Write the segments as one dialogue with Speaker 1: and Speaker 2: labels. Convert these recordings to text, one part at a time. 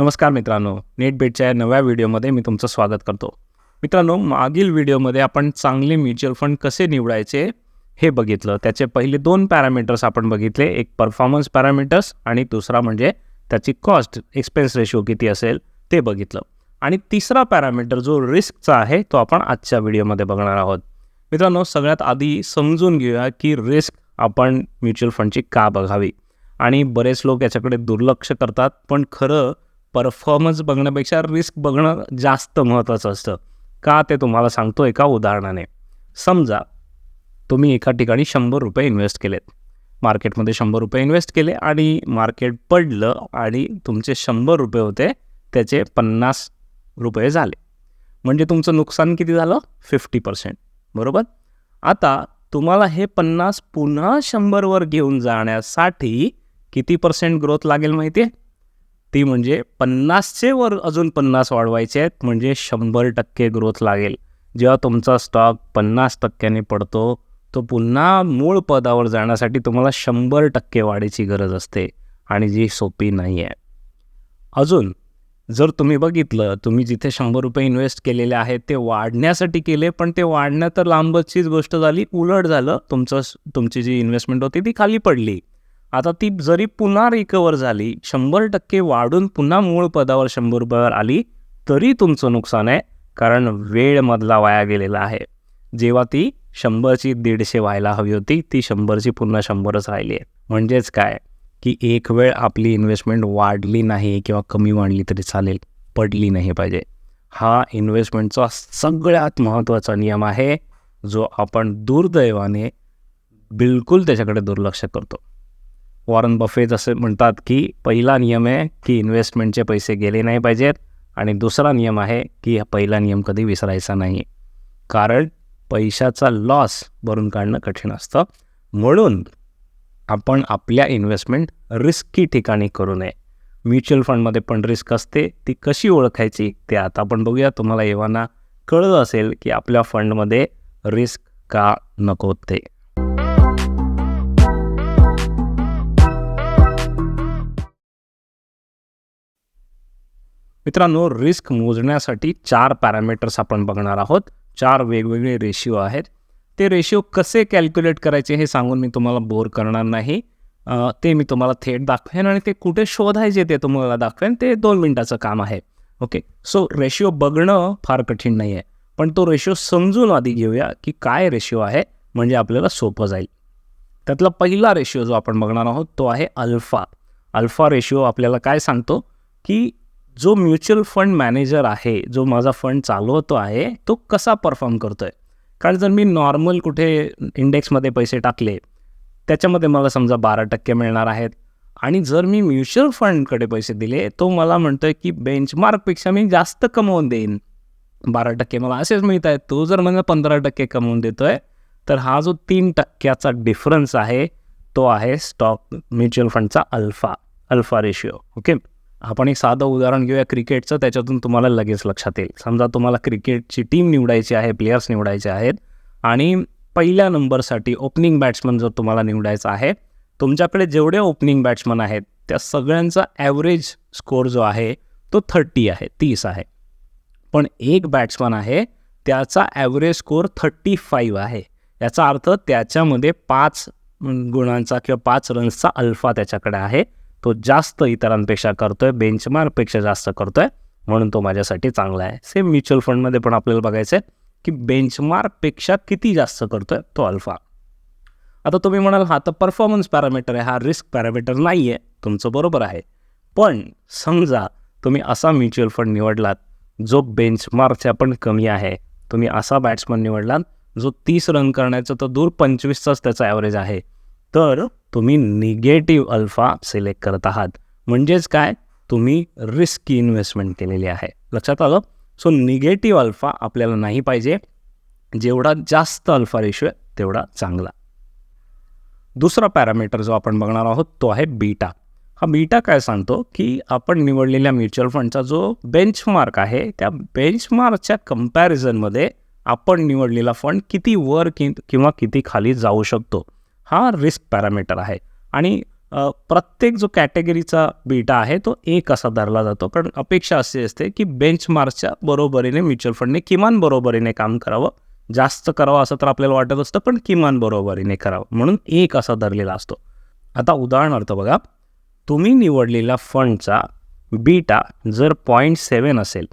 Speaker 1: नमस्कार मित्रांनो नेटबेटच्या या नव्या व्हिडिओमध्ये मी तुमचं स्वागत करतो. मित्रांनो मागील व्हिडिओमध्ये आपण चांगले म्युच्युअल फंड कसे निवडायचे हे बघितलं. त्याचे पहिले दोन पॅरामीटर्स आपण बघितले. एक परफॉर्मन्स पॅरामीटर्स आणि दुसरा म्हणजे त्याची कॉस्ट एक्सपेन्स रेशिओ किती असेल ते बघितलं. आणि तिसरा पॅरामीटर जो रिस्कचा आहे तो आपण आजच्या व्हिडिओमध्ये बघणार आहोत. मित्रांनो सगळ्यात आधी समजून घेऊया की रिस्क आपण म्युच्युअल फंडची का बघावी. आणि बरेच लोक याच्याकडे दुर्लक्ष करतात पण खरं परफॉर्मन्स बघण्यापेक्षा रिस्क बघणं जास्त महत्त्वाचं असतं. का ते तुम्हाला सांगतो एका उदाहरणाने. समजा तुम्ही एका ठिकाणी शंभर रुपये इन्व्हेस्ट केलेत. मार्केटमध्ये शंभर रुपये इन्व्हेस्ट केले आणि मार्केट पडलं आणि तुमचे शंभर रुपये होते त्याचे पन्नास रुपये झाले. म्हणजे तुमचं नुकसान किती झालं? फिफ्टी पर्सेंट बरोबर? आता तुम्हाला हे पन्नास पुन्हा शंभरवर घेऊन जाण्यासाठी किती पर्सेंट ग्रोथ लागेल माहिती आहे ती म्हणजे पन्नासचे वर अजून पन्नास वाढवायचे आहेत म्हणजे शंभर टक्के ग्रोथ लागेल. जेव्हा तुमचा स्टॉक पन्नास टक्क्याने पडतो तो पुन्हा मूळ पदावर जाण्यासाठी तुम्हाला शंभर टक्के वाढीची गरज असते आणि जी सोपी नाही आहे अजून जर तुम्ही बघितलं तुम्ही जिथे शंभर रुपये इन्व्हेस्ट केलेले आहेत ते वाढण्यासाठी केले पण ते वाढण्या तर लांबचीच गोष्ट झाली उलट झालं तुमचं तुमची जी इन्व्हेस्टमेंट होती ती खाली पडली. आता ती जरी पुन्हा रिकवर झाली शंभर टक्के वाढून पुन्हा मूळ पदावर शंभर रुपयावर आली तरी तुमचं नुकसान आहे कारण वेळमधला वाया गेलेला आहे. जेव्हा ती शंभरची दीडशे व्हायला हवी होती ती शंभरची पुन्हा शंभरच राहिली आहे. म्हणजेच काय? की एक वेळ आपली इन्व्हेस्टमेंट वाढली नाही किंवा कमी वाढली तरी चालेल पडली नाही पाहिजे. हा इन्व्हेस्टमेंटचा सगळ्यात महत्त्वाचा नियम आहे जो आपण दुर्दैवाने बिलकुल त्याच्याकडे दुर्लक्ष करतो. वॉरन बफेज असे म्हणतात की पहिला नियम आहे की इन्व्हेस्टमेंटचे पैसे गेले नाही पाहिजेत आणि दुसरा नियम आहे की हा पहिला नियम कधी विसरायचा नाही कारण पैशाचा लॉस भरून काढणं कठीण असतं. म्हणून आपण आपल्या इन्व्हेस्टमेंट रिस्की ठिकाणी करू नये. म्युच्युअल फंडमध्ये पण रिस्क असते. ती कशी ओळखायची ते आता आपण बघूया. तुम्हाला एव्हाना कळलं असेल की आपल्या फंडमध्ये रिस्क का नको ते. मित्रांनो रिस्क मोजण्यासाठी चार पॅरामीटर्स आपण बघणार आहोत. चार वेगवेगळे रेशिओ आहेत. ते रेशिओ कसे कॅल्क्युलेट करायचे हे सांगून मी तुम्हाला बोर करणार नाही. ते मी तुम्हाला थेट दाखवेन आणि ते कुठे शोधायचे ते तुम्हाला दाखवेन. ते दोन मिनटाचं काम आहे. ओके? सो रेशिओ बघणं फार कठीण नाही आहे. पण तो रेशिओ समजून आधी घेऊया की काय रेशिओ आहे म्हणजे आपल्याला सोपं जाईल. त्यातला पहिला रेशिओ जो आपण बघणार आहोत तो आहे अल्फा. अल्फा रेशिओ आपल्याला काय सांगतो? की जो म्युच्युअल फंड मॅनेजर आहे जो माझा फंड चालवतो आहे तो कसा परफॉर्म करतो आहे कारण जर मी नॉर्मल कुठे इंडेक्समध्ये पैसे टाकले त्याच्यामध्ये मला समजा बारा टक्के मिळणार आहेत. आणि जर मी म्युच्युअल फंडकडे पैसे दिले तो मला म्हणतो आहे की बेंचमार्कपेक्षा मी जास्त कमवून देईन. बारा टक्के मला असेच मिळत आहेत. तो जर मला पंधरा टक्के कमवून देतो आहे तर हा जो तीन टक्क्याचा डिफरन्स आहे तो आहे स्टॉक म्युच्युअल फंडचा अल्फा अल्फा रेशिओ ओके आपण एक साधं उदाहरण घेऊया क्रिकेटचं त्याच्यातून तुम्हाला लगेच लक्षात येईल. समजा तुम्हाला क्रिकेटची टीम निवडायची आहे प्लेयर्स निवडायचे आहेत आणि पहिल्या नंबरसाठी ओपनिंग बॅट्समन जर तुम्हाला निवडायचा आहे तुमच्याकडे जेवढे ओपनिंग बॅट्समन आहेत त्या सगळ्यांचा ॲव्हरेज स्कोअर जो आहे तो थर्टी आहे तीस आहे. पण एक बॅट्समन आहे त्याचा ॲव्हरेज स्कोअर थर्टी फाईव्ह आहे. याचा अर्थ त्याच्यामध्ये पाच गुणांचा किंवा पाच रन्सचा अल्फा त्याच्याकडे आहे. तो जास्त इतरांपेक्षा करतोय बेंचमार्कपेक्षा जास्त करतोय म्हणून तो माझ्यासाठी चांगला आहे. सेम म्युच्युअल फंडमध्ये पण आपल्याला बघायचं आहे की बेंचमार्कपेक्षा किती जास्त करतोय तो अल्फा आता तुम्ही म्हणाल हा तर परफॉर्मन्स पॅरामीटर आहे हा रिस्क पॅरामीटर नाही आहे तुमचं बरोबर आहे. पण समजा तुम्ही असा म्युच्युअल फंड निवडलात जो बेंचमार्कच्या पण कमी आहे तुम्ही असा बॅट्समन निवडलात जो तीस रन करण्याचं तर दूर पंचवीसचाच त्याचा ॲव्हरेज आहे तर तुम्ही निगेटिव्ह अल्फा सिलेक्ट करत आहात. म्हणजेच काय? तुम्ही रिस्की इन्व्हेस्टमेंट केलेली आहे. लक्षात आलं? सो निगेटिव्ह अल्फा आपल्याला नाही पाहिजे. जेवढा जास्त अल्फा रेशो आहे तेवढा चांगला. दुसरा पॅरामीटर जो आपण बघणार आहोत तो आहे बीटा हा बीटा काय सांगतो? की आपण निवडलेल्या म्युच्युअल फंडचा जो बेंचमार्क आहे त्या बेंचमार्कच्या कम्पॅरिझनमध्ये आपण निवडलेला फंड किती वर कि किंवा किती खाली जाऊ शकतो. हा रिस्क पॅरामीटर आहे. आणि प्रत्येक जो कॅटेगरीचा बीटा आहे तो एक असा धरला जातो. कारण अपेक्षा अशी असते की बेंचमार्कच्या बरोबरीने म्युच्युअल फंडने किमान बरोबरीने काम करावं. जास्त करावं असं तर आपल्याला वाटत असतं पण किमान बरोबरीने करावं. म्हणून एक असा धरलेला असतो. आता उदाहरणार्थ बघा तुम्ही निवडलेल्या फंडचा बीटा जर पॉईंट सेवन असेल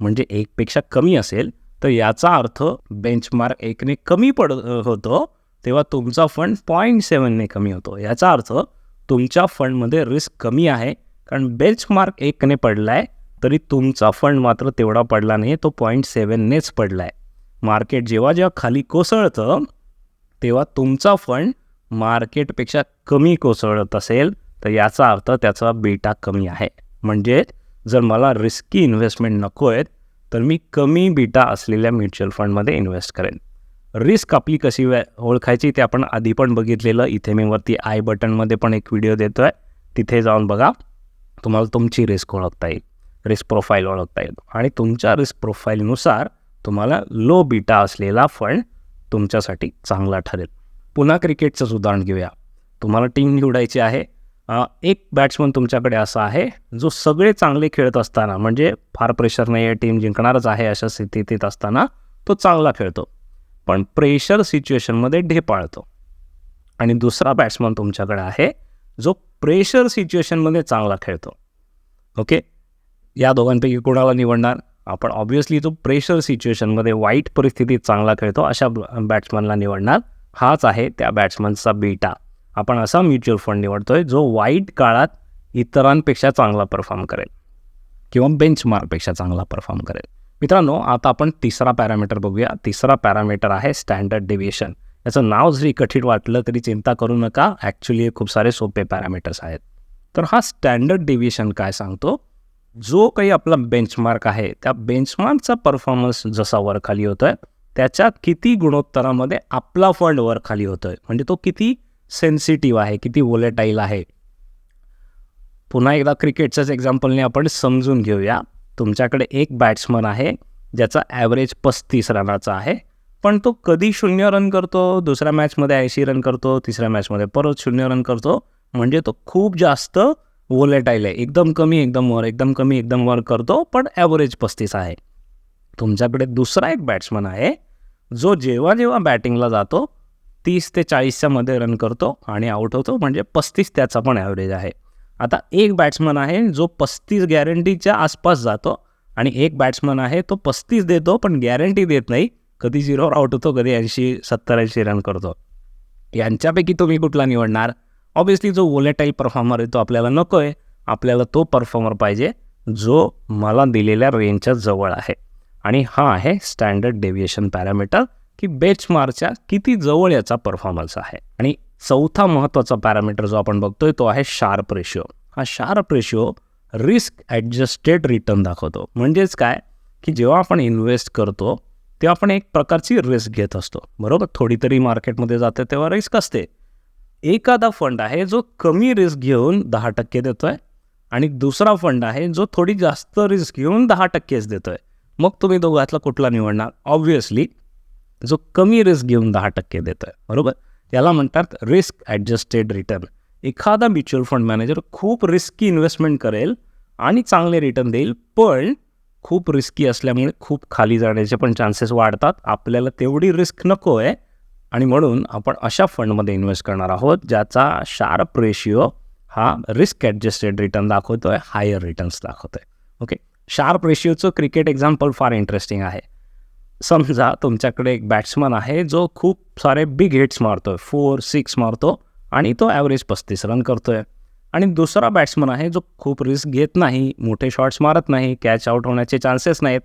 Speaker 1: म्हणजे एकपेक्षा कमी असेल तर याचा अर्थ बेंचमार्क एकने कमी पड होतो. तेव्हा तुमचा फंड पॉईंट सेवनने कमी होतो. याचा अर्थ तुमच्या फंडमध्ये रिस्क कमी आहे. कारण बेंचमार्क एकने पडला आहे तरी तुमचा फंड मात्र तेवढा पडला नाही तो पॉईंट सेवननेच पडला आहे मार्केट जेव्हा जेव्हा खाली कोसळतं तेव्हा तुमचा फंड मार्केटपेक्षा कमी कोसळत असेल तर याचा अर्थ त्याचा बेटा कमी आहे. म्हणजे जर मला रिस्की इन्व्हेस्टमेंट नको आहेत तर मी कमी बीटा असलेल्या म्युच्युअल फंडमध्ये इन्व्हेस्ट करेन. रिस्क आपली कशी ओळखायची ते आपण आधी पण बघितलेलं. इथे मी वरती आय बटनमध्ये पण एक व्हिडिओ देतो आहे तिथे जाऊन बघा. तुम्हाला तुमची रिस्क ओळखता येईल. रिस्क प्रोफाईल ओळखता येईल. आणि तुमच्या रिस्क प्रोफाईलनुसार तुम्हाला लो बीटा असलेला फंड तुमच्यासाठी चांगला ठरेल. पुन्हा क्रिकेटचंच उदाहरण घेऊया. तुम्हाला टीम निवडायची आहे. एक बॅट्समन तुमच्याकडे असा आहे जो सगळे चांगले खेळत असताना म्हणजे फार प्रेशर नाही आहे टीम जिंकणारच आहे अशा स्थितीत असताना तो चांगला खेळतो. पण प्रेशर सिच्युएशनमध्ये ढेपाळतो आणि दुसरा बॅट्समन तुमच्याकडे आहे जो प्रेशर सिच्युएशनमध्ये चांगला खेळतो. ओके या दोघांपैकी कोणाला निवडणार? आपण ऑब्व्हियसली जो प्रेशर सिच्युएशनमध्ये वाईट परिस्थितीत चांगला खेळतो अशा बॅट्समनला निवडणार. हाच आहे त्या बॅट्समनचा बीटा आपण असा म्युच्युअल फंड निवडतोय जो वाईट काळात इतरांपेक्षा चांगला परफॉर्म करेल. किंवा बेंचमार्कपेक्षा चांगला परफॉर्म करेल. मित्रांनो आता आपण तिसरा पॅरामीटर बघूया. तिसरा पॅरामीटर आहे स्टँडर्ड डेव्हिएशन. याचं नाव जरी कठीण वाटलं तरी चिंता करू नका. ॲक्च्युली हे खूप सारे सोपे पॅरामीटर्स आहेत. तर हा स्टँडर्ड डेव्हिएशन काय सांगतो? जो काही आपला बेंचमार्क आहे त्या बेंचमार्कचा परफॉर्मन्स जसा वर खाली होतो आहे त्याच्या किती गुणोत्तरामध्ये आपला फंड वर खाली होतो आहे म्हणजे तो किती सेन्सिटिव्ह आहे किती वोलेटाईल आहे. पुन्हा एकदा क्रिकेटच्याच एक्झाम्पलने आपण समजून घेऊया. तुमच्याकडे एक बॅट्समन आहे ज्याचा ॲव्हरेज पस्तीस रनाचा आहे. पण तो कधी शून्य रन करतो दुसऱ्या मॅचमध्ये ऐंशी रन करतो तिसऱ्या मॅचमध्ये परत शून्य रन करतो. म्हणजे तो खूप जास्त वोलेटाईल आहे. एकदम कमी एकदम वर एकदम कमी एकदम वर करतो पण ॲव्हरेज पस्तीस आहे. तुमच्याकडे दुसरा एक बॅट्समन आहे जो जेव्हा जेव्हा बॅटिंगला जातो तीस ते चाळीसच्या मध्ये रन करतो आणि आऊट होतो. म्हणजे पस्तीस त्याचा पण ॲव्हरेज आहे. आता एक बॅट्समन आहे जो पस्तीस गॅरंटीच्या आसपास जातो आणि एक बॅट्समन आहे तो पस्तीस देतो पण गॅरंटी देत नाही. कधी झिरोवर आउट होतो कधी ऐंशी सत्तर ऐंशी रन करतो. यांच्यापैकी तुम्ही कुठला निवडणार? ऑब्व्हियसली जो वोलेटाईल परफॉर्मर आहे तो आपल्याला नको आहे आपल्याला तो परफॉर्मर पाहिजे जो मला दिलेल्या रेंजच्या जवळ आहे. आणि हा आहे स्टँडर्ड डेव्हिएशन पॅरामीटर की बेचमार्कच्या किती जवळ याचा परफॉर्मन्स आहे. आणि चौथा महत्त्वाचा पॅरामीटर जो आपण बघतोय तो आहे शार्प रेशिओ हा Sharpe ratio risk adjusted return दाखवतो. म्हणजेच काय? की जेव्हा आपण इन्व्हेस्ट करतो तेव्हा आपण एक प्रकारची रिस्क घेत असतो. बरोबर? थोडी तरी मार्केटमध्ये जाते तेव्हा रिस्क असते. एखादा फंड आहे जो कमी रिस्क घेऊन दहा टक्के देतो आहे आणि दुसरा फंड आहे जो थोडी जास्त रिस्क घेऊन दहा टक्केच देतो आहे मग तुम्ही दोघातला कुठला निवडणार? ऑब्व्हियसली जो कमी रिस्क घेऊन दहा टक्के देतो आहे बरोबर? याला म्हणतात रिस्क ॲडजस्टेड रिटर्न एखादा म्युच्युअल फंड मॅनेजर खूप रिस्की इन्व्हेस्टमेंट करेल आणि चांगले रिटर्न देईल पण खूप रिस्की असल्यामुळे खूप खाली जाण्याचे पण चान्सेस वाढतात. आपल्याला तेवढी रिस्क नको आहे आणि म्हणून आपण अशा फंडमध्ये इन्व्हेस्ट करणार आहोत ज्याचा शार्प रेशिओ हा रिस्क ॲडजस्टेड रिटर्न दाखवतो आहे हायर रिटर्न्स दाखवतो आहे ओके शार्प रेशिओचं क्रिकेट एक्झाम्पल फार इंटरेस्टिंग आहे. समजा तुमच्याकडे एक बॅट्समन आहे जो खूप सारे बिग हिट्स मारतो आहे फोर सिक्स मारतो आणि तो ॲव्हरेज पस्तीस रन करतो आहे आणि दुसरा बॅट्समन आहे जो खूप रिस्क घेत नाही मोठे शॉट्स मारत नाही कॅच आउट होण्याचे चान्सेस नाहीत.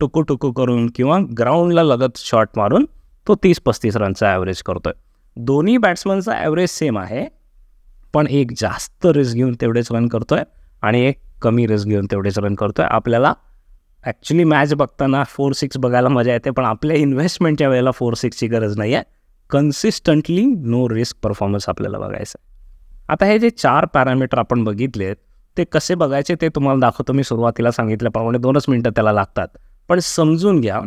Speaker 1: टुकू टुकू करून किंवा ग्राउंडला लगत शॉट मारून तो तीस पस्तीस रनचा ॲव्हरेज करतो आहे दोन्ही बॅट्समनचा ॲव्हरेज सेम आहे पण एक जास्त रिस्क घेऊन तेवढेच रन करतो आहे आणि एक कमी रिस्क घेऊन तेवढेच रन करतो आहे आपल्याला ॲक्च्युली मॅच बघताना फोर सिक्स बघायला मजा येते पण आपल्या इन्व्हेस्टमेंटच्या वेळेला फोर सिक्सची गरज नाही आहे कन्सिस्टंटली नो रिस्क परफॉर्मन्स आपल्याला बघायचं आता हे जे चार पॅरामीटर आपण बघितले ते कसे बघायचे ते तुम्हाला दाखवतो. मी सुरुवातीला सांगितल्याप्रमाणे दोनच मिनटं त्याला लागतात. पण समजून घ्या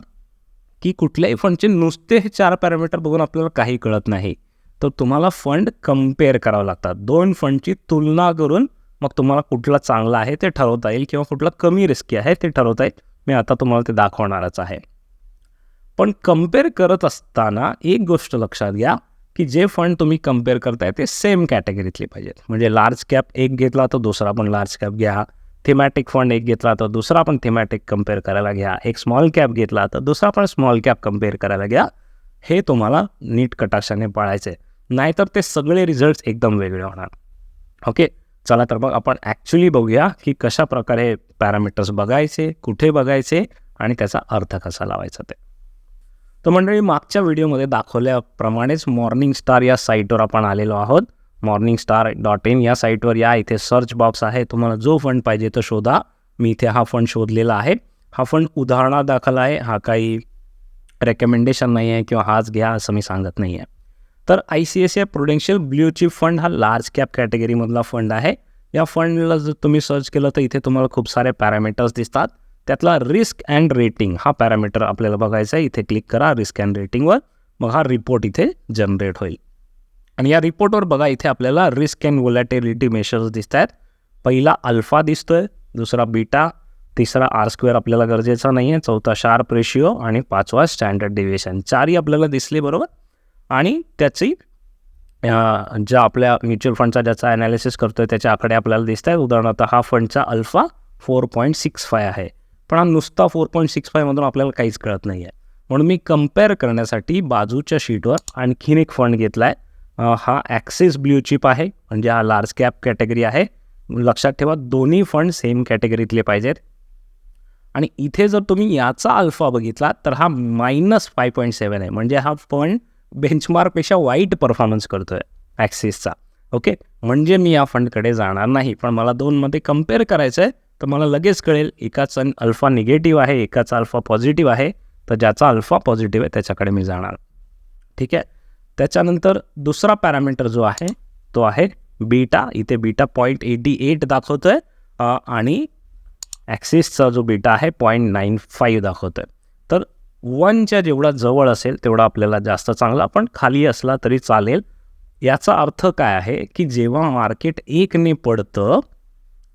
Speaker 1: की कुठल्याही फंडचे नुसते हे चार पॅरामीटर बघून आपल्याला काही कळत नाही. तर तुम्हाला फंड कंपेअर करावं लागतात. दोन फंडची तुलना करून मग तुम्हाला कुठला चांगला आहे ते ठरवता येईल किंवा कुठला कमी रिस्की आहे ते ठरवता येईल. मी आता तुम्हाला ते दाखवणारच आहे. पण कंपेअर करत असताना एक गोष्ट लक्षात घ्या की जे फंड तुम्ही कंपेअर करताय ते सेम कॅटेगरीतले पाहिजेत. म्हणजे लार्ज कॅप एक घेतला तर दुसरा पण लार्ज कॅप घ्या. थेमॅटिक फंड एक घेतला तर दुसरा पण थेमॅटिक कंपेअर करायला घ्या. एक स्मॉल कॅप घेतला तर दुसरा पण स्मॉल कॅप कंपेअर करायला घ्या. हे तुम्हाला नीट कटाक्षाने पाळायचं आहे नाहीतर ते सगळे रिझल्ट्स एकदम वेगळे होणार. ओके चला तर मग आपण ॲक्च्युली बघूया की कशा प्रकारे पॅरामीटर्स बघायचे कुठे बघायचे आणि त्याचा अर्थ कसा लावायचा ते. तर मंडळी मागच्या व्हिडिओमध्ये दाखवल्याप्रमाणेच मॉर्निंग स्टार या साईटवर आपण आलेलो आहोत. मॉर्निंग स्टार डॉट इन या साईटवर या. इथे सर्च बॉक्स आहे. तुम्हाला जो फंड पाहिजे तो शोधा. मी इथे हा फंड शोधलेला आहे. हा फंड उदाहरणादाखल आहे. हा काही रेकमेंडेशन नाही आहे किंवा हाच घ्या असं मी सांगत नाही आहे तर I C S I prudential blue chip fund हा लार्ज कॅप कॅटेगरीमधला फंड आहे. या फंडला जर तुम्ही सर्च केलं तर इथे तुम्हाला खूप सारे पॅरामीटर्स दिसतात. त्यातला रिस्क अँड रेटिंग हा पॅरामीटर आपल्याला बघायचा आहे. इथे क्लिक करा रिस्क अँड रेटिंगवर मग हा रिपोर्ट इथे जनरेट होईल. आणि या रिपोर्टवर बघा इथे आपल्याला रिस्क अँड वोलॅटिलिटी मेशर्स दिसत आहेत पहिला अल्फा दिसतोय दुसरा बीटा तिसरा आर स्क्वेअर आपल्याला गरजेचा नाही आहे चौथा शार्प रेशिओ आणि पाचवा स्टँडर्ड डेव्हिएशन चारही आपल्याला दिसले बरोबर? आणि त्याची ज्या आपल्या म्युच्युअल फंडचा ज्याचा ॲनालिसिस करतोय त्याचे आकडे आपल्याला दिसत आहेत उदाहरणार्थ हा फंडचा alpha four point six five आहे. पण हा नुसता फोर पॉईंट सिक्स फायमधून आपल्याला काहीच कळत नाही आहे म्हणून मी कंपेअर करण्यासाठी बाजूच्या शीटवर आणखीन एक फंड घेतला आहे हा ॲक्सिस ब्ल्यू चिप आहे म्हणजे हा लार्ज कॅप कॅटेगरी आहे. लक्षात ठेवा दोन्ही फंड सेम कॅटेगरीतले पाहिजेत. आणि इथे जर तुम्ही याचा अल्फा बघितला तर हा मायनस फाय पॉईंट सेवन आहे. म्हणजे हा फंड बेंचमार्कपेक्षा वाईट परफॉर्मन्स करतो आहे ॲक्सिसचा ओके म्हणजे मी या फंडकडे जाणार नाही. पण मला दोनमध्ये कंपेअर करायचं आहे तर मला लगेच कळेल एकाचा अल्फा निगेटिव्ह आहे एकाचा अल्फा पॉझिटिव्ह आहे तर ज्याचा अल्फा पॉझिटिव्ह आहे त्याच्याकडे मी जाणार. ठीक आहे? त्याच्यानंतर दुसरा पॅरामीटर जो आहे तो आहे बीटा इथे बीटा पॉईंट एटी एट दाखवतो आहे आणि ॲक्सिसचा जो बीटा आहे पॉईंट नाईन फाईव्ह दाखवतो आहे वनच्या जेवढा जवळ असेल तेवढा आपल्याला जास्त चांगला पण खाली असला तरी चालेल. याचा अर्थ काय आहे की जेव्हा मार्केट एकने पडतं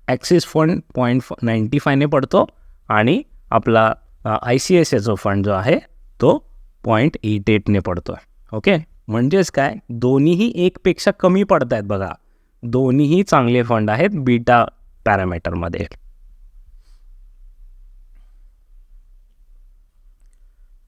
Speaker 1: ॲक्सिस फंड पॉईंट नाईंटी फायने पडतो आणि आपला आय सी एस एचा फंड जो आहे तो पॉईंट एट एटने पडतो आहे ओके? म्हणजेच काय? दोन्हीही एकपेक्षा कमी पडत आहेत बघा. दोन्हीही चांगले फंड आहेत बीटा पॅरामीटरमध्ये.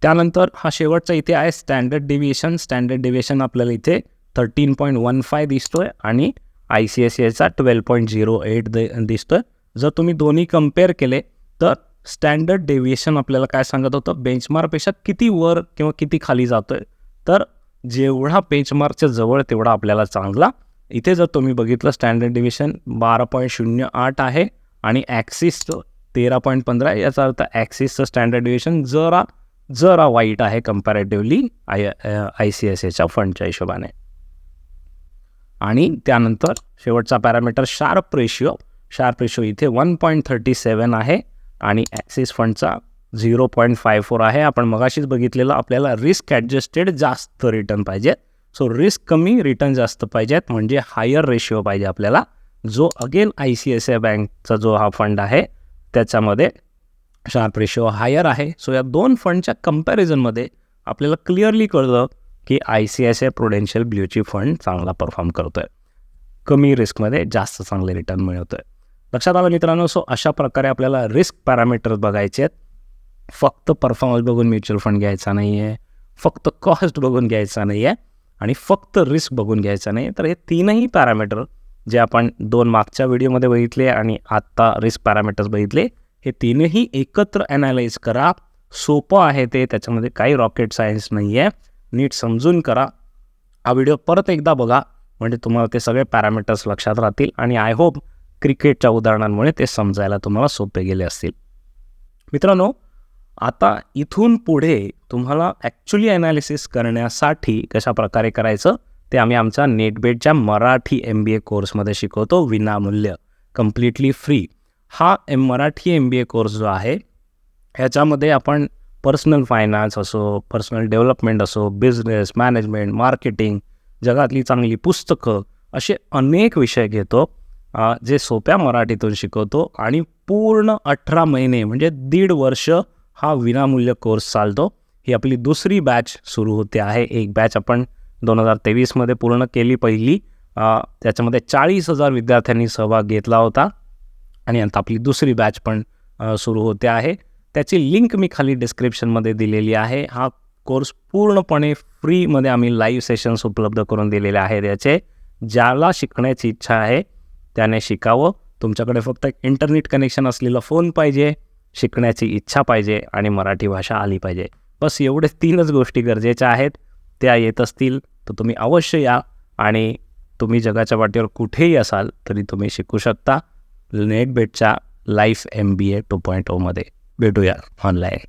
Speaker 1: त्यानंतर हा शेवटचा इथे आहे स्टँडर्ड डेव्हिएशन स्टँडर्ड डेव्हिएशन आपल्याला इथे थर्टीन पॉईंट वन फाय दिसतो आहे आणि आय सी एस एचा ट्वेल्व पॉईंट झिरो एट दे दिसतो आहे जर तुम्ही दोन्ही कंपेअर केले तर स्टँडर्ड डेव्हिएशन आपल्याला काय सांगत होतं? बेंचमार्कपेक्षा किती वर किंवा किती खाली जातो आहे तर जेवढा बेंचमार्कच्या जवळ तेवढा आपल्याला चांगला. इथे जर तुम्ही बघितलं स्टँडर्ड डिव्हिशन बारा पॉईंट शून्य आठ आहे आणि ॲक्सिसचं तेरा पॉईंट पंधरा याचा अर्थ ॲक्सिसचं स्टँडर्ड डिव्हिशन जरा जरा वाईट आहे comparatively I I C S एच्या फंडच्या हिशोबाने. आणि त्यानंतर शेवटचा parameter Sharpe ratio Sharpe ratio इथे वन पॉईंट थर्टी सेवन आहे आणि ॲक्सिस फंडचा झिरो पॉईंट फाय फोर आहे. आपण मगाशीच बघितलेलं आपल्याला रिस्क ॲडजस्टेड जास्त रिटर्न पाहिजेत सो रिस्क कमी रिटर्न जास्त पाहिजेत. म्हणजे हायर रेशिओ पाहिजे आपल्याला. जो again I C S I बँकचा जो हा फंड आहे त्याच्यामध्ये शार्प रेशो हायर आहे. सो या दोन फंडच्या कम्पॅरिझनमध्ये आपल्याला क्लिअरली कळलं की I C I C I prudential ब्ल्यूची fund चांगला परफॉर्म करतो आहे कमी रिस्कमध्ये जास्त चांगले रिटर्न मिळवतो आहे लक्षात आलं मित्रांनो? सो अशा प्रकारे आपल्याला रिस्क पॅरामीटर्स बघायचे आहेत. फक्त परफॉर्मन्स बघून म्युच्युअल फंड घ्यायचा नाही आहे फक्त कॉस्ट बघून घ्यायचा नाही आहे आणि फक्त रिस्क बघून घ्यायचा नाही तर हे तीनही पॅरामीटर जे आपण दोन मागच्या व्हिडिओमध्ये बघितले आणि आत्ता रिस्क पॅरामीटर्स बघितले हे तीनही एकत्र ॲनालाइज करा. सोपं आहे ते त्याच्यामध्ये काही रॉकेट सायन्स नाही आहे नीट समजून करा. हा व्हिडिओ परत एकदा बघा. म्हणजे तुम्हाला ते सगळे पॅरामीटर्स लक्षात राहतील आणि आय होप क्रिकेटच्या उदाहरणांमुळे ते समजायला तुम्हाला सोपे गेले असतील. मित्रांनो आता इथून पुढे तुम्हाला ॲक्च्युली ॲनालिसिस करण्यासाठी कशा प्रकारे करायचं ते आम्ही आमच्या नेटबेटच्या मराठी एम बी ए कोर्समध्ये शिकवतो. विनामूल्य. कम्प्लिटली फ्री हा M Marathi M B A course जो आहे ह्याच्यामध्ये आपण पर्सनल फायनान्स असो पर्सनल डेव्हलपमेंट असो बिझनेस मॅनेजमेंट मार्केटिंग जगातली चांगली पुस्तकं असे अनेक विषय घेतो जे सोप्या मराठीतून शिकवतो आणि पूर्ण अठरा महिने म्हणजे दीड वर्ष हा विनामूल्य कोर्स चालतो. ही आपली दुसरी बॅच सुरू होते आहे. एक बॅच आपण दोन हजार तेवीसमध्ये पूर्ण केली पहिली. त्याच्यामध्ये चाळीस हजार विद्यार्थ्यांनी सहभाग घेतला होता. आणि आता आपली दुसरी बॅच पण सुरू होते आहे. त्याची लिंक मी खाली डिस्क्रिप्शनमध्ये दिलेली आहे. हा कोर्स पूर्णपणे फ्रीमध्ये आम्ही लाईव्ह सेशन्स उपलब्ध करून दिलेले आहेत याचे. ज्याला शिकण्याची इच्छा आहे त्याने शिकावं. तुमच्याकडे फक्त इंटरनेट कनेक्शन असलेला फोन पाहिजे शिकण्याची इच्छा पाहिजे आणि मराठी भाषा आली पाहिजे. बस एवढे तीनच गोष्टी गरजेच्या आहेत. त्या येत असतील तर तुम्ही अवश्य या आणि तुम्ही जगाच्या वाटेवर कुठेही असाल तरी तुम्ही शिकू शकता. नेटबेटच्या life M B A two point ओमध्ये भेटूया ऑनलाईन